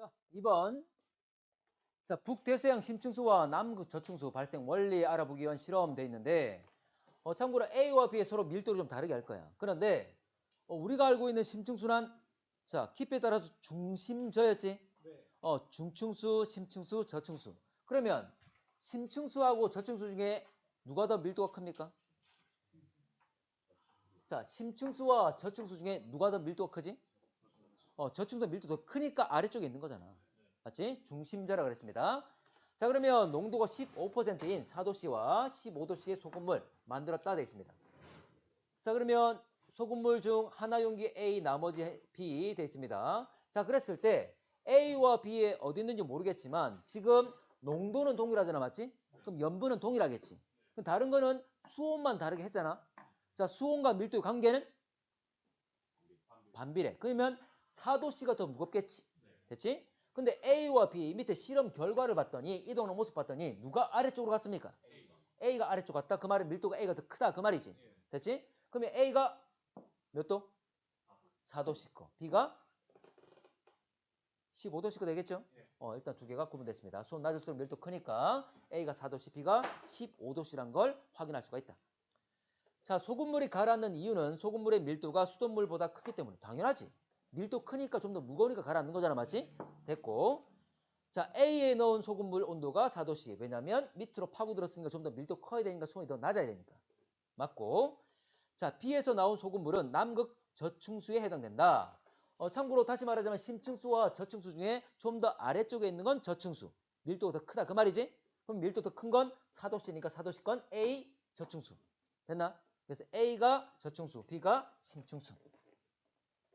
자, 2번. 자, 북대서양 심층수와 남극 저층수 발생 원리 알아보기 위한 실험 돼 있는데, 어, 참고로 A와 B의 서로 밀도를 좀 다르게 할 거야. 그런데, 어, 우리가 알고 있는 심층수는, 자, 깊이에 따라서 중심저였지? 어, 중층수, 심층수, 저층수. 그러면, 심층수하고 저층수 중에 누가 더 밀도가 큽니까? 자, 심층수와 저층수 중에 누가 더 밀도가 크지? 어, 저층수 밀도 더 크니까 아래쪽에 있는 거잖아. 맞지? 중심자라 그랬습니다. 자, 그러면 농도가 15%인 4도씨와 15도씨의 소금물 만들었다 되어 있습니다. 자, 그러면 소금물 중 하나 용기 A, 나머지 B 되어 있습니다. 자, 그랬을 때 A와 B에 어디 있는지 모르겠지만 지금 농도는 동일하잖아, 맞지? 그럼 염분은 동일하겠지. 그럼 다른 거는 수온만 다르게 했잖아. 자, 수온과 밀도의 관계는 반비례. 그러면 4도씨가 더 무겁겠지. 됐지? 근데 A와 B 밑에 실험 결과를 봤더니 이동하는 모습 봤더니 누가 아래쪽으로 갔습니까? A가 아래쪽 갔다. 그 말은 밀도가 A가 더 크다. 그 말이지. 됐지? 그러면 A가 몇 도? 4도씩 거. B가 15도씩 거 되겠죠? 어, 일단 두 개가 구분됐습니다. 수온 낮을수록 밀도 크니까 A가 4도씨, B가 15도씨란 걸 확인할 수가 있다. 자, 소금물이 가라앉는 이유는 소금물의 밀도가 수돗물보다 크기 때문에 당연하지. 밀도 크니까 좀 더 무거우니까 가라앉는 거잖아, 맞지? 됐고. 자, A에 넣은 소금물 온도가 4도씨. 왜냐면 밑으로 파고들었으니까 좀 더 밀도 커야 되니까 수온이 더 낮아야 되니까. 맞고. 자, B에서 나온 소금물은 남극 저층수에 해당된다. 어, 참고로 다시 말하자면 심층수와 저층수 중에 좀 더 아래쪽에 있는 건 저층수. 밀도가 더 크다. 그 말이지? 그럼 밀도 더 큰 건 4도씨니까 4도씨 건 A 저층수. 됐나? 그래서 A가 저층수, B가 심층수.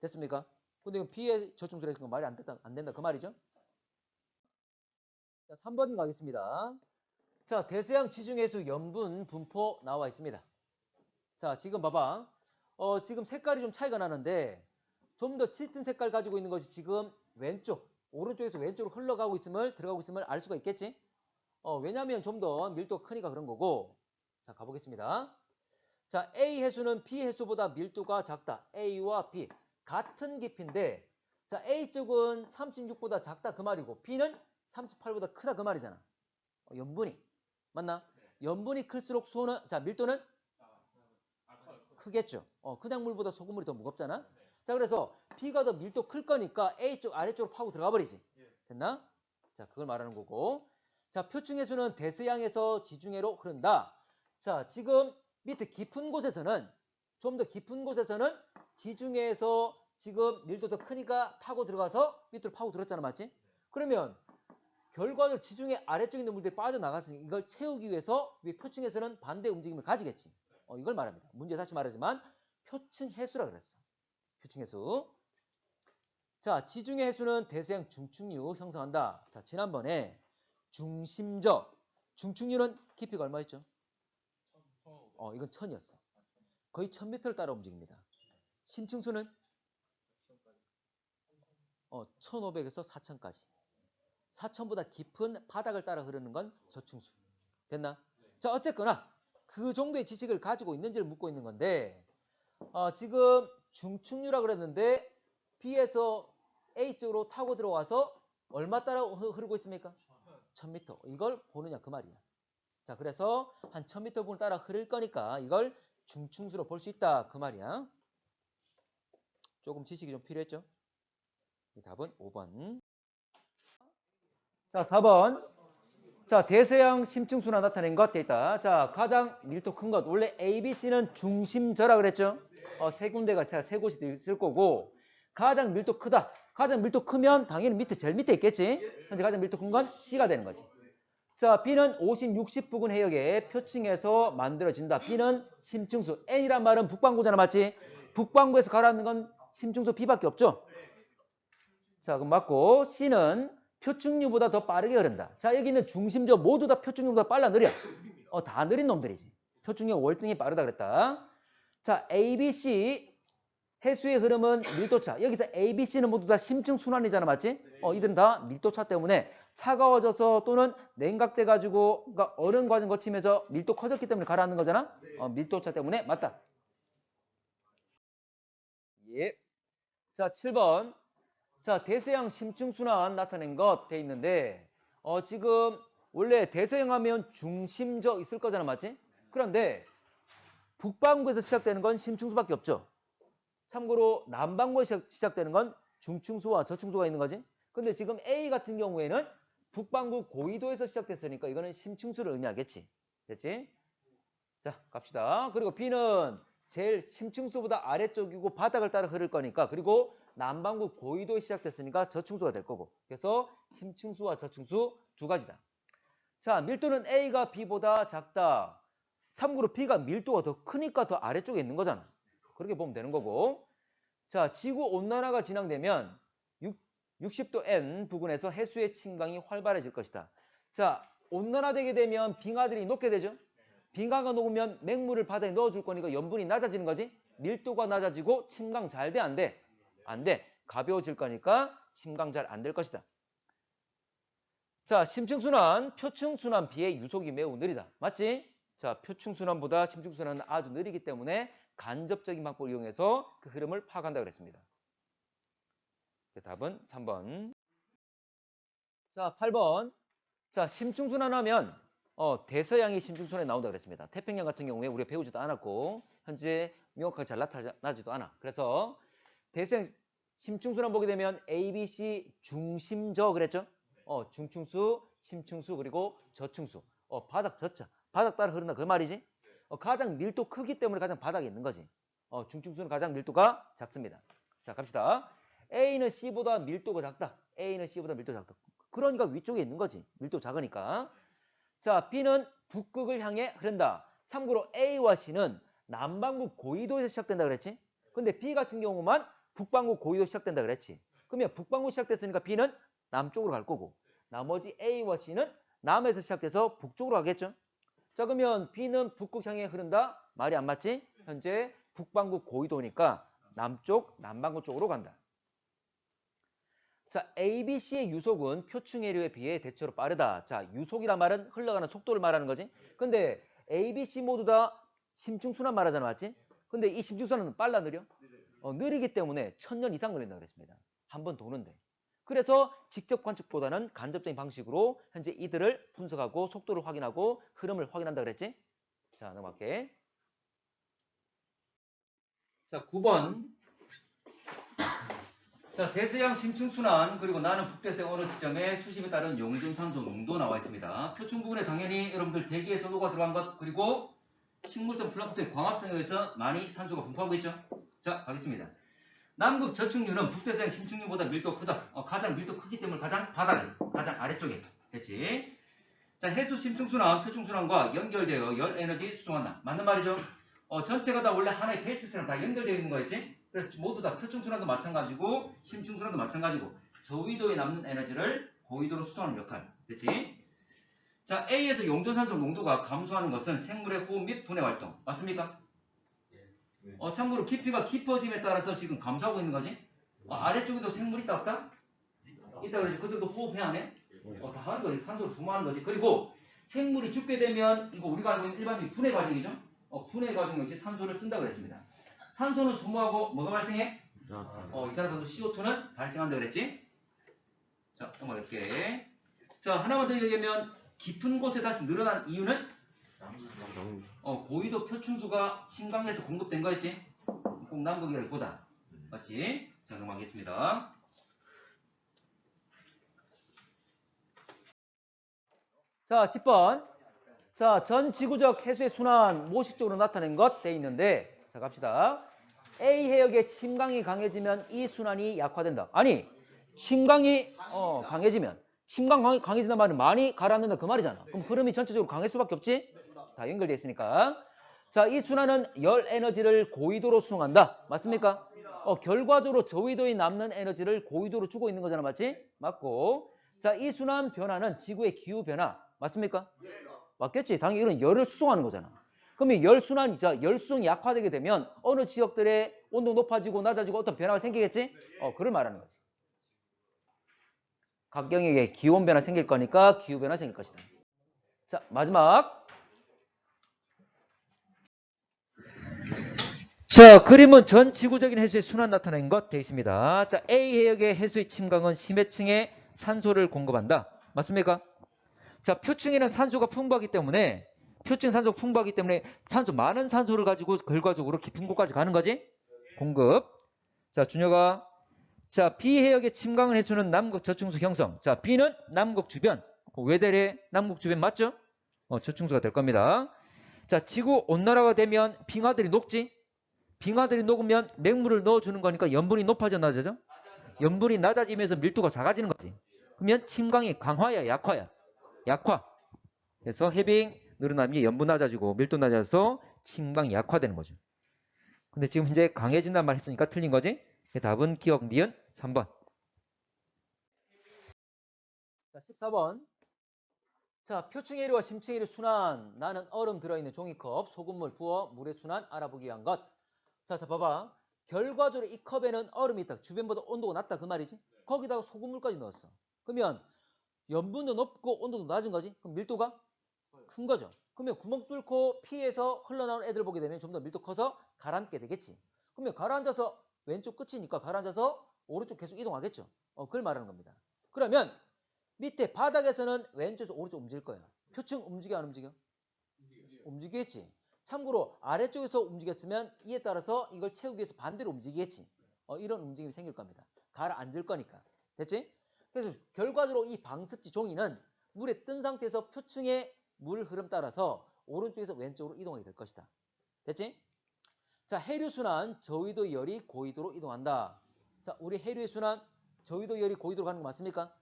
됐습니까? 근데 B의 저층수라 했으니까 말이 안 된다, 안 된다. 그 말이죠? 자, 3번 가겠습니다. 자, 대서양 지중해수 염분 분포 나와 있습니다. 자, 지금 봐봐. 어, 지금 색깔이 좀 차이가 나는데 좀 더 짙은 색깔 가지고 있는 것이 지금 왼쪽, 오른쪽에서 왼쪽으로 흘러가고 있음을, 들어가고 있음을 알 수가 있겠지? 어, 왜냐면 좀더 밀도가 크니까 그런 거고. 자, 가보겠습니다. 자, A 해수는 B 해수보다 밀도가 작다. A와 B. 같은 깊이인데, 자, A 쪽은 36보다 작다 그 말이고, B는 38보다 크다 그 말이잖아. 어, 염분이. 맞나? 염분이 클수록 수온은, 자, 밀도는 크겠죠. 어, 그냥 물보다 소금물이 더 무겁잖아. 자, 그래서 B가 더 밀도 클 거니까 A 쪽 아래쪽으로 파고 들어가 버리지. 됐나? 자, 그걸 말하는 거고. 자, 표층해수는 대서양에서 지중해로 흐른다. 자, 지금 밑에 깊은 곳에서는 좀 더 깊은 곳에서는 지중해에서 지금 밀도 더 크니까 타고 들어가서 밑으로 파고 들었잖아, 맞지? 그러면 결과적으로 지중해 아래쪽에 있는 물들이 빠져나갔으니 이걸 채우기 위해서 위 표층에서는 반대 움직임을 가지겠지. 어, 이걸 말합니다. 문제 다시 말하지만 표층 해수라 그랬어. 표층 해수. 자, 지중해 해수는 대서양 중충류 형성한다. 자, 지난번에 중심저 중충류는 깊이가 얼마였죠? 어, 이건 천이었어. 거의 1000m를 따라 움직입니다. 심층수는 어, 1500에서 4000까지. 4000보다 깊은 바닥을 따라 흐르는 건 저층수. 됐나? 자, 어쨌거나 그 정도의 지식을 가지고 있는지를 묻고 있는 건데 어, 지금 중충류라 그랬는데 B에서 A 쪽으로 타고 들어와서 얼마 따라 흐- 흐르고 있습니까? 1000m. 이걸 보느냐 그 말이야. 자, 그래서 한 1000m 부분을 따라 흐를 거니까 이걸 중충수로 볼 수 있다 그 말이야. 조금 지식이 좀 필요했죠? 이 답은 5번. 자, 4번. 자, 대서양 심층수나 나타낸 것 데이터. 자, 가장 밀도 큰 것. 원래 A, B, C는 중심저라 그랬죠? 어, 세 군데가 자, 세 곳이 있을 거고 가장 밀도 크다. 가장 밀도 크면 당연히 밑에 제일 밑에 있겠지? 현재 가장 밀도 큰 건 C가 되는 거지. 자, B는 50, 60 부근 해역의 표층에서 만들어진다. B는 심층수. N이란 말은 북반구잖아, 맞지? 북반구에서 가라앉는 건 심층수 B밖에 없죠? 자, 그럼 맞고 C는 표층류보다 더 빠르게 흐른다. 자, 여기 있는 중심저 모두 다 표층류보다 빨라 느려. 어, 다 느린 놈들이지. 표층류 월등히 빠르다 그랬다. 자, A, B, C 해수의 흐름은 밀도차. 여기서 A, B, C는 모두 다 심층 순환이잖아, 맞지? 어, 이들은 다 밀도차 때문에 차가워져서 또는 냉각돼 가지고 그러니까 얼음 과정 거치면서 밀도 커졌기 때문에 가라앉는 거잖아. 어, 밀도차 때문에 맞다. 예. 자, 7번. 자, 대서양 심층순환 나타낸 것 돼 있는데 어, 지금 원래 대서양 하면 중심저 있을 거잖아, 맞지? 그런데 북반구에서 시작되는 건 심층수밖에 없죠. 참고로 남반구에서 시작- 시작되는 건 중층수와 저층수가 있는 거지. 근데 지금 A 같은 경우에는 북반구 고위도에서 시작됐으니까 이거는 심층수를 의미하겠지. 됐지? 자, 갑시다. 그리고 B는 제일 심층수보다 아래쪽이고 바닥을 따라 흐를 거니까 그리고 남반구 고위도에 시작됐으니까 저층수가 될 거고 그래서 심층수와 저층수 두 가지다. 자, 밀도는 A가 B보다 작다. 참고로 B가 밀도가 더 크니까 더 아래쪽에 있는 거잖아. 그렇게 보면 되는 거고. 자, 지구 온난화가 진행되면 60도 N 부근에서 해수의 침강이 활발해질 것이다. 자, 온난화되게 되면 빙하들이 녹게 되죠. 빙하가 녹으면 맹물을 바다에 넣어줄 거니까 염분이 낮아지는 거지. 밀도가 낮아지고 침강 잘 돼, 안 돼? 안 돼. 가벼워질 거니까 침강 잘 안 될 것이다. 자, 심층순환, 표층순환 비의 유속이 매우 느리다. 맞지? 자, 표층순환보다 심층순환은 아주 느리기 때문에 간접적인 방법을 이용해서 그 흐름을 파악한다 그랬습니다. 그 답은 3번. 자, 8번. 자, 심층순환하면 어, 대서양이 심층순환에 나온다 그랬습니다. 태평양 같은 경우에 우리가 배우지도 않았고 현재 명확하게 잘 나타나지도 않아. 그래서 대서양 심층순환 보게 되면 A, B, C 중심저 그랬죠? 어, 중층수, 심층수 그리고 저층수. 어, 바닥 저자. 바닥 따라 흐른다 그 말이지? 어, 가장 밀도 크기 때문에 가장 바닥에 있는 거지. 어, 중층수는 가장 밀도가 작습니다. 자, 갑시다. A는 C보다 밀도가 작다. A는 C보다 밀도가 작다. 그러니까 위쪽에 있는 거지. 밀도 작으니까. 자, B는 북극을 향해 흐른다. 참고로 A와 C는 남반구 고위도에서 시작된다 그랬지? 근데 B 같은 경우만 북반구 고위도 시작된다 그랬지? 그러면 북반구 시작됐으니까 B는 남쪽으로 갈 거고 나머지 A와 C는 남에서 시작돼서 북쪽으로 가겠죠? 자 그러면 B는 북극 향해 흐른다? 말이 안 맞지? 현재 북반구 고위도니까 남쪽, 남반구 쪽으로 간다. 자, ABC의 유속은 표층해류에 비해 대체로 빠르다. 자, 유속이란 말은 흘러가는 속도를 말하는 거지. 근데 ABC 모두 다 심층순환 말하잖아, 맞지? 근데 이 심층순환은 빨라 느려? 어, 느리기 때문에 천년 이상 걸린다고 그랬습니다. 한 번 도는데. 그래서 직접 관측보다는 간접적인 방식으로 현재 이들을 분석하고 속도를 확인하고 흐름을 확인한다 그랬지? 자, 넘어갈게. 자, 9번. 자, 대서양 심층순환 그리고 나는 북대서양 어느 지점에 수심에 따른 용존산소 농도 나와 있습니다. 표층 부분에 당연히 여러분들 대기의 선도가 들어간 것 그리고 식물성 플랑크톤의 광합성에 의해서 많이 산소가 분포하고 있죠. 자, 가겠습니다. 남극 저층류는 북대서양 심층류보다 밀도가 크다. 어, 가장 밀도 크기 때문에 가장 바닥에, 가장 아래쪽에 됐지. 자, 해수 심층순환, 표층순환과 연결되어 열 에너지 수송한다. 맞는 말이죠. 어, 전체가 다 원래 하나의 벨트처럼 다 연결되어 있는 거였지. 그래서 모두 다 표층순환도 마찬가지고 심층순환도 마찬가지고 저위도에 남는 에너지를 고위도로 수송하는 역할. 됐지? 자, A에서 용존산소 농도가 감소하는 것은 생물의 호흡 및 분해 활동. 맞습니까? 어, 참고로 깊이가 깊어짐에 따라서 지금 감소하고 있는 거지? 어, 아래쪽에도 생물 있다 없다? 있다 그러지. 그들도 호흡해 안 해? 어, 다 하는 거지. 산소를 소모하는 거지. 그리고 생물이 죽게 되면 이거 우리가 알고 있는 일반적인 분해 과정이죠? 어, 분해 과정 역시 산소를 쓴다 그랬습니다. 산소는 소모하고 뭐가 발생해? 어, 이산화탄소 CO2는 발생한다 그랬지? 자, 넘어갈게. 자, 하나만 더 얘기하면 깊은 곳에 다시 늘어난 이유는 어, 고위도 표층수가 침강에서 공급된 거였지? 꼭 남극이라기 보다. 맞지? 자, 넘어가겠습니다. 자, 10번. 자, 전 지구적 해수의 순환 모식적으로 나타낸 것 돼 있는데, 자, 갑시다. A 해역의 침강이 강해지면 이 순환이 약화된다. 아니, 침강이 어, 강해지면 침강 강해, 강해진단 말은 많이 가라앉는다 그 말이잖아. 그럼 흐름이 전체적으로 강할 수밖에 없지? 다 연결되어 있으니까. 자, 이 순환은 열 에너지를 고위도로 수송한다. 맞습니까? 어, 결과적으로 저위도에 남는 에너지를 고위도로 주고 있는 거잖아. 맞지? 맞고. 자, 이 순환 변화는 지구의 기후 변화. 맞습니까? 맞겠지? 당연히 이건 열을 수송하는 거잖아. 그러면 열 순환이 자, 열 수송이 약화되게 되면 어느 지역들의 온도 높아지고 낮아지고 어떤 변화가 생기겠지? 어, 그걸 말하는 거지. 각 영역에 기온 변화 생길 거니까 기후 변화 생길 것이다. 자, 마지막 자, 그림은 전 지구적인 해수의 순환 나타낸 것 되어 있습니다. 자, A 해역의 해수의 침강은 심해층에 산소를 공급한다. 맞습니까? 자, 표층에는 산소가 풍부하기 때문에 표층 산소가 풍부하기 때문에 산소 많은 산소를 가지고 결과적으로 깊은 곳까지 가는 거지? 공급. 자, 준혁아. 자, B 해역의 침강을 해수는 남극 저층수 형성. 자, B는 남극 주변. 그 외대래 남극 주변 맞죠? 어, 저층수가 될 겁니다. 자, 지구 온난화가 되면 빙하들이 녹지? 빙하들이 녹으면 맹물을 넣어주는 거니까 염분이 높아져 낮아져? 염분이 낮아지면서 밀도가 작아지는 거지. 그러면 침강이 강화야 약화야? 약화. 그래서 해빙 늘어남이 염분 낮아지고 밀도 낮아져서 침강이 약화되는 거죠. 근데 지금 현재 강해진단 말 했으니까 틀린 거지? 그 답은 기억 니은 3번. 자, 14번. 자, 표층해류와 심층해류 순환. 나는 얼음 들어있는 종이컵, 소금물 부어 물의 순환 알아보기 위한 것. 자, 자, 봐봐. 결과적으로 이 컵에는 얼음이 있다. 주변보다 온도가 낮다. 그 말이지? 거기다가 소금물까지 넣었어. 그러면 염분도 높고 온도도 낮은 거지? 그럼 밀도가 큰 거죠. 그러면 구멍 뚫고 피해서 흘러나오는 애들 보게 되면 좀 더 밀도 커서 가라앉게 되겠지. 그러면 가라앉아서 왼쪽 끝이니까 가라앉아서 오른쪽 계속 이동하겠죠. 어, 그걸 말하는 겁니다. 그러면 밑에 바닥에서는 왼쪽에서 오른쪽 움직일 거야. 표층 움직여 안 움직여? 움직이겠지. 참고로 아래쪽에서 움직였으면 이에 따라서 이걸 채우기 위해서 반대로 움직이겠지. 어, 이런 움직임이 생길 겁니다. 가라앉을 거니까. 됐지? 그래서 결과적으로 이 방습지 종이는 물에 뜬 상태에서 표층의 물 흐름 따라서 오른쪽에서 왼쪽으로 이동하게 될 것이다. 됐지? 자, 해류 순환 저위도 열이 고위도로 이동한다. 자, 우리 해류의 순환 저위도 열이 고위도로 가는 거 맞습니까?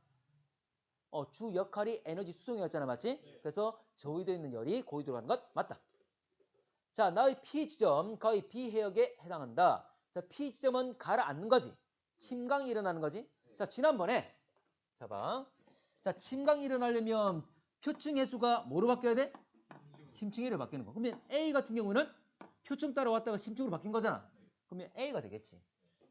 어, 주 역할이 에너지 수송이었잖아, 맞지? 그래서 저위도에 있는 열이 고위도로 가는 것 맞다. 자, 나의 P 지점, 거의 B 해역에 해당한다. 자, P 지점은 가라앉는 거지. 침강이 일어나는 거지. 자, 지난번에 자 봐. 자, 침강이 일어나려면 표층 해수가 뭐로 바뀌어야 돼? 심층해로 바뀌는 거. 그러면 A 같은 경우는 표층 따라왔다가 심층으로 바뀐 거잖아. 그러면 A가 되겠지.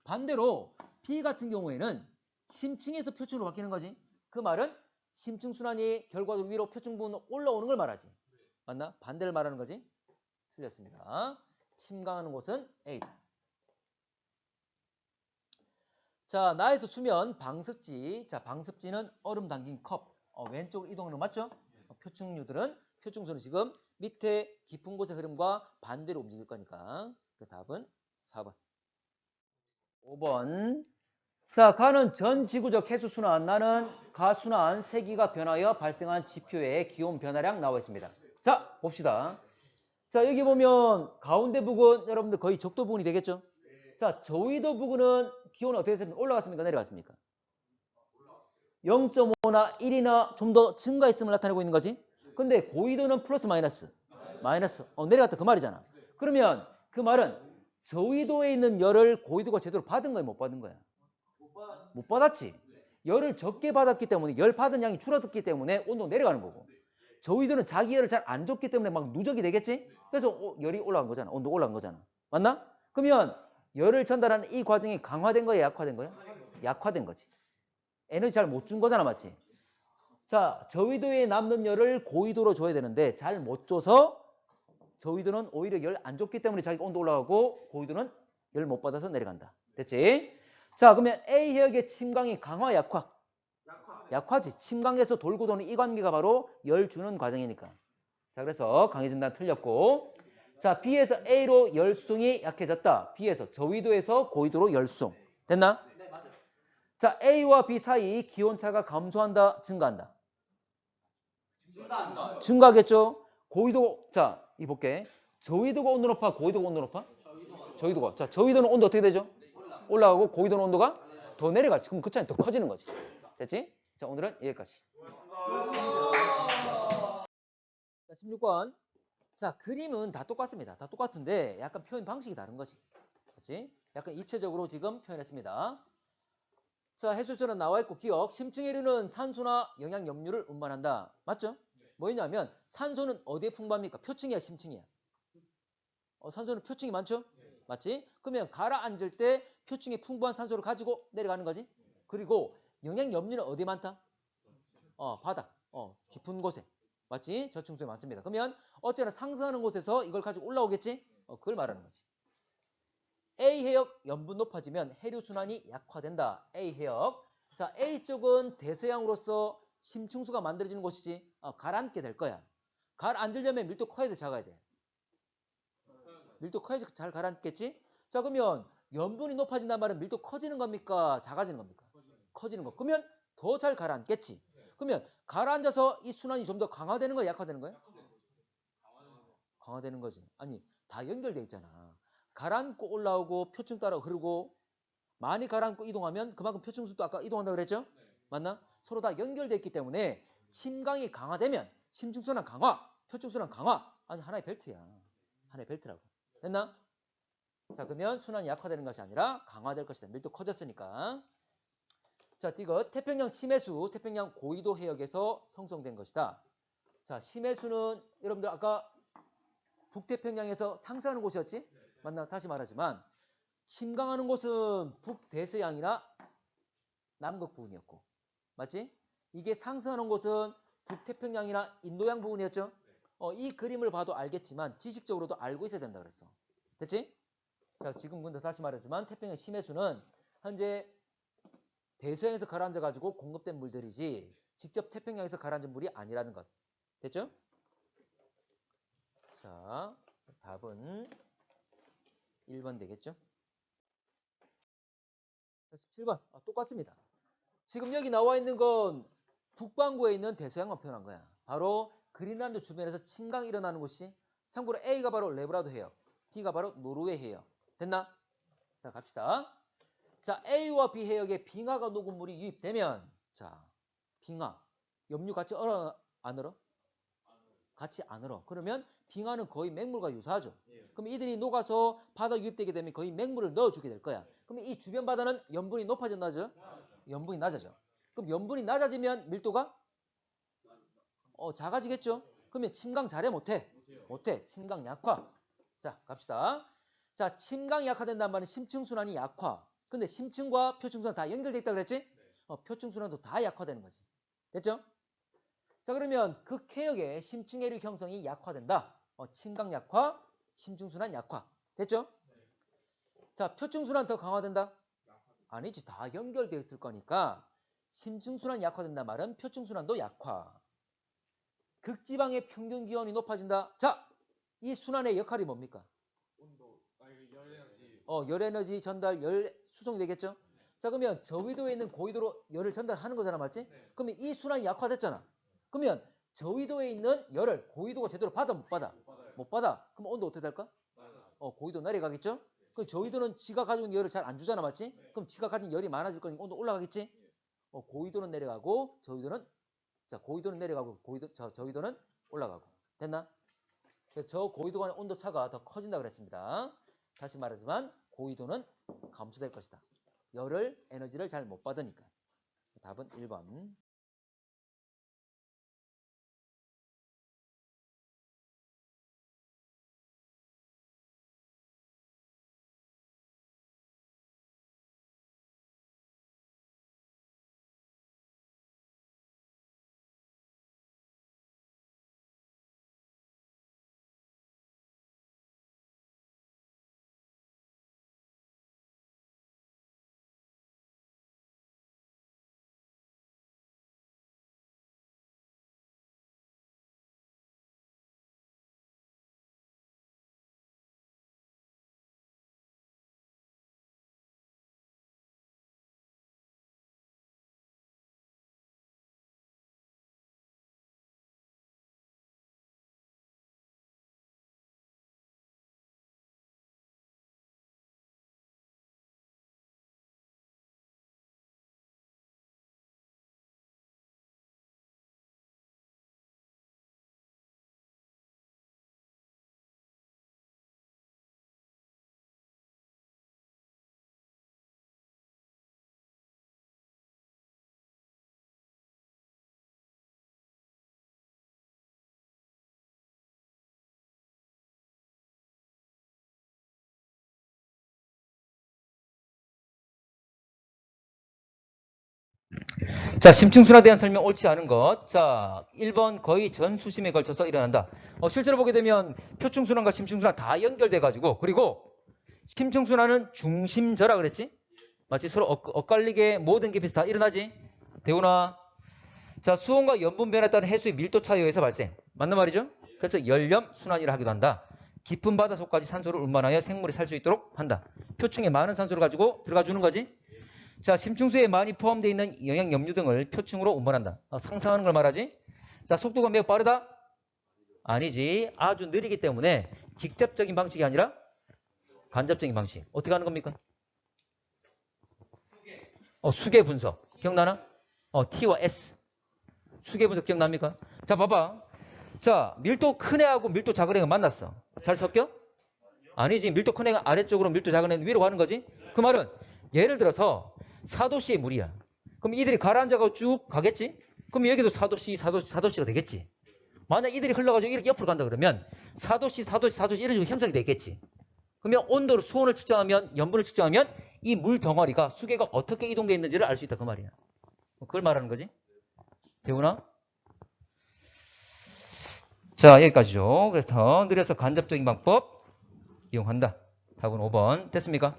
반대로 B 같은 경우에는 심층에서 표층으로 바뀌는 거지. 그 말은 심층 순환이 결과적으로 위로 표층 부분 올라오는 걸 말하지. 맞나? 반대를 말하는 거지. 틀렸습니다. 침강하는 곳은 A다. 자, 나에서 수면 방습지. 자, 방습지는 얼음 담긴 컵. 어, 왼쪽으로 이동하는 거 맞죠? 어, 표층류들은 표층수는 지금 밑에 깊은 곳의 흐름과 반대로 움직일 거니까 그 답은 4번. 5번. 자, 가는 전 지구적 해수 순환. 나는 가순환 세기가 변하여 발생한 지표의 기온 변화량 나와 있습니다. 자, 봅시다. 자, 여기 보면 가운데 부근 여러분들 거의 적도 부근이 되겠죠? 자, 저위도 부근은 기온은 어떻게 됐습니까? 올라갔습니까? 내려갔습니까? 0.5나 1이나 좀 더 증가했음을 나타내고 있는 거지. 근데 고위도는 플러스 마이너스. 마이너스. 어, 내려갔다 그 말이잖아. 그러면 그 말은 저위도에 있는 열을 고위도가 제대로 받은 거야, 못 받은 거야? 못 받았지. 열을 적게 받았기 때문에 열 받은 양이 줄어들기 때문에 온도 내려가는 거고. 저위도는 자기 열을 잘 안 줬기 때문에 막 누적이 되겠지? 그래서 어, 열이 올라간 거잖아. 온도 올라간 거잖아. 맞나? 그러면 열을 전달하는 이 과정이 강화된 거야, 약화된 거야? 약화된 거지. 에너지 잘 못 준 거잖아, 맞지? 자, 저위도에 남는 열을 고위도로 줘야 되는데 잘 못 줘서 저위도는 오히려 열 안 줬기 때문에 자기 온도 올라가고 고위도는 열 못 받아서 내려간다. 됐지? 자, 그러면 A 해역의 침강이 강화, 약화? 약화지. 침강에서 돌고 도는 이 관계가 바로 열 주는 과정이니까. 자, 그래서 강해진단 틀렸고. 자, B에서 A로 열수송이 약해졌다. B에서 저위도에서 고위도로 열수송. 됐나? 자, A와 B 사이 기온차가 감소한다, 증가한다. 증가한다. 증가하겠죠? 고위도, 자, 이 볼게. 저위도가 온도 높아, 고위도가 온도 높아? 저위도가. 자, 저위도는 온도 어떻게 되죠? 올라가고 고위도는 온도가 더 내려가지. 그럼 그 차이는 더 커지는 거지. 됐지? 자, 오늘은 여기까지. 자, 16번. 자, 그림은 다 똑같습니다. 다 똑같은데 약간 표현 방식이 다른 거지. 그렇지? 약간 입체적으로 지금 표현했습니다. 자, 해수수는 나와 있고 기억. 심층해류는 산소나 영양 염류를 운반한다. 맞죠? 뭐였냐면 산소는 어디에 풍부합니까? 표층이야, 심층이야? 어, 산소는 표층이 많죠? 맞지? 그러면 가라앉을 때 표층에 풍부한 산소를 가지고 내려가는 거지. 그리고 영양 염류는 어디에 많다? 어, 바닥. 어, 깊은 곳에. 맞지? 저층수에 많습니다. 그러면 어쨌거나 상승하는 곳에서 이걸 가지고 올라오겠지? 어, 그걸 말하는 거지. A 해역 염분 높아지면 해류 순환이 약화된다. A 해역. 자, A 쪽은 대서양으로서 심층수가 만들어지는 곳이지. 어, 가라앉게 될 거야. 가라앉으려면 밀도 커야 돼, 작아야 돼. 밀도 커야지 잘 가라앉겠지? 자, 그러면 염분이 높아진단 말은 밀도 커지는 겁니까? 작아지는 겁니까? 커지는 거. 그러면 더 잘 가라앉겠지. 그러면 가라앉아서 이 순환이 좀 더 강화되는 거야, 약화되는 거야? 강화되는 거지. 아니, 다 연결돼 있잖아. 가라앉고 올라오고 표층 따라 흐르고 많이 가라앉고 이동하면 그만큼 표층수도 아까 이동한다고 그랬죠? 맞나? 서로 다 연결돼 있기 때문에 침강이 강화되면 심층순환 강화, 표층순환 강화. 아니, 하나의 벨트야. 하나의 벨트라고. 됐나? 자, 그러면 순환이 약화되는 것이 아니라 강화될 것이다. 밀도 커졌으니까. 자, 이거 태평양 심해수, 태평양 고위도 해역에서 형성된 것이다. 자, 심해수는 여러분들 아까 북태평양에서 상승하는 곳이었지? 맞나? 다시 말하지만 침강하는 곳은 북대서양이나 남극 부분이었고 맞지? 이게 상승하는 곳은 북태평양이나 인도양 부분이었죠? 어, 이 그림을 봐도 알겠지만 지식적으로도 알고 있어야 된다 그랬어. 됐지? 자, 지금 근데 다시 말하지만 태평양 심해수는 현재 대서양에서 가라앉아 가지고 공급된 물들이지 직접 태평양에서 가라앉은 물이 아니라는 것. 됐죠? 자, 답은 1번 되겠죠? 자, 17번. 아, 똑같습니다. 지금 여기 나와 있는 건 북반구에 있는 대서양만 표현한 거야. 바로 그린란드 주변에서 침강이 일어나는 곳이 참고로 A가 바로 레브라도 해역, B가 바로 노르웨이 해역. 됐나? 자, 갑시다. 자, A와 B 해역에 빙하가 녹은 물이 유입되면 자, 빙하, 염류 같이 얼어 안 얼어? 같이 안 얼어. 그러면 빙하는 거의 맹물과 유사하죠. 그럼 이들이 녹아서 바다 유입되게 되면 거의 맹물을 넣어주게 될 거야. 그러면 이 주변 바다는 염분이 높아졌나죠? 염분이 낮아져. 그럼 염분이 낮아지면 밀도가 어, 작아지겠죠? 그러면 침강 잘해 못해? 못해. 침강 약화. 자, 갑시다. 자, 침강이 약화된다는 말은 심층순환이 약화. 근데 심층과 표층순환 다 연결돼 있다 그랬지? 어, 표층순환도 다 약화되는 거지. 됐죠? 자, 그러면 극해역의 심층해류 형성이 약화된다. 어, 침강 약화, 심층순환 약화. 됐죠? 자, 표층순환 더 강화된다? 아니지. 다 연결되어 있을 거니까 심층순환이 약화된다 말은 표층순환도 약화. 극지방의 평균 기온이 높아진다. 자, 이 순환의 역할이 뭡니까? 온도, 아 이거 열 에너지. 어, 열 에너지 전달, 열 수송이 되겠죠? 자, 그러면 저위도에 있는 고위도로 열을 전달하는 거잖아, 맞지? 네. 그러면 이 순환이 약화됐잖아. 그러면 저위도에 있는 열을 고위도가 제대로 받아 못 받아? 못. 못 받아. 그럼 온도 어떻게 될까? 맞아. 어, 고위도 내려가겠죠? 그 저위도는 지가 가지고 있는 열을 잘 안 주잖아, 맞지? 그럼 지가 가진 열이 많아질 거니까 온도 올라가겠지? 어, 고위도는 내려가고 저위도는 자, 고위도는 내려가고 고위도 저 저위도는 올라가고. 됐나? 그래서 저 고위도 간의 온도 차가 더 커진다 그랬습니다. 다시 말하지만 고위도는 감소될 것이다. 열을 에너지를 잘 못 받으니까. 답은 1번. 자, 심층순환에 대한 설명 옳지 않은 것. 자, 1번 거의 전 수심에 걸쳐서 일어난다. 어, 실제로 보게 되면 표층순환과 심층순환 다 연결돼 가지고 그리고 심층순환은 중심저라 그랬지? 마치 서로 엇, 엇갈리게 모든 깊이에서 다 일어나지? 대훈아. 자, 수온과 염분 변화에 따른 해수의 밀도 차이에 의해서 발생. 맞는 말이죠? 그래서 열염 순환이라 하기도 한다. 깊은 바다 속까지 산소를 운반하여 생물이 살 수 있도록 한다. 표층에 많은 산소를 가지고 들어가 주는 거지? 자, 심층수에 많이 포함되어 있는 영양 염류 등을 표층으로 운반한다. 어, 상상하는 걸 말하지? 자, 속도가 매우 빠르다? 아니지. 아주 느리기 때문에 직접적인 방식이 아니라 간접적인 방식. 어떻게 하는 겁니까? 어, 수계 분석. 기억나나? 어, T와 S. 수계 분석 기억납니까? 자, 봐봐. 자, 밀도 큰 애하고 밀도 작은 애가 만났어. 잘 섞여? 아니지. 밀도 큰 애가 아래쪽으로 밀도 작은 애는 위로 가는 거지. 그 말은 예를 들어서 4도씨의 물이야. 그럼 이들이 가라앉아가지고 쭉 가겠지? 그럼 여기도 4도씨, 4도씨, 4도씨가 되겠지. 만약 이들이 흘러가지고 이렇게 옆으로 간다 그러면 4도씨, 4도씨, 4도씨 이런 식으로 형성이 되겠지. 그러면 온도를 수온을 측정하면 염분을 측정하면 이 물 덩어리가 수계가 어떻게 이동되어 있는지를 알 수 있다 그 말이야. 그걸 말하는 거지. 되구나? 자 여기까지죠. 그래서 더 느려서 간접적인 방법 이용한다. 답은 5번 됐습니까?